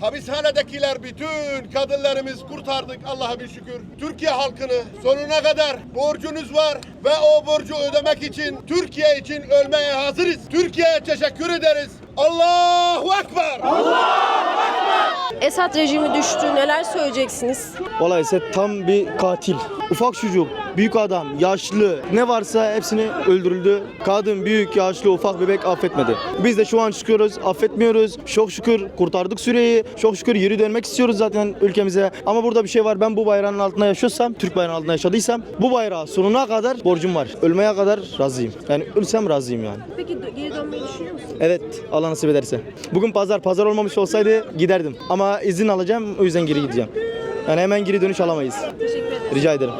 Hapishanedekiler bütün kadınlarımız kurtardık Allah'a bir şükür. Türkiye halkını sonuna kadar borcunuz var ve o borcu ödemek için Türkiye için ölmeye hazırız. Türkiye'ye teşekkür ederiz. Allahu Ekber! Allah! Esad rejimi düştü. Neler söyleyeceksiniz? Olay ise tam bir katil. Ufak çocuk, büyük adam, yaşlı ne varsa hepsini öldürüldü. Kadın, büyük, yaşlı, ufak bebek affetmedi. Biz de şu an çıkıyoruz, affetmiyoruz. Çok şükür kurtardık süreyi. Çok şükür geri dönmek istiyoruz zaten ülkemize. Ama burada bir şey var. Ben bu bayrağın altında yaşıyorsam, Türk bayrağının altında yaşadıysam bu bayrağa sonuna kadar borcum var. Ölmeye kadar razıyım. Yani ölsem razıyım yani. Peki geri dönmeyi düşünüyor musunuz? Evet Allah nasip ederse. Bugün pazar, pazar olmamış olsaydı giderdim. Ama izin alacağım o yüzden geri gideceğim. Yani hemen geri dönüş alamayız. Teşekkür ederim. Rica ederim.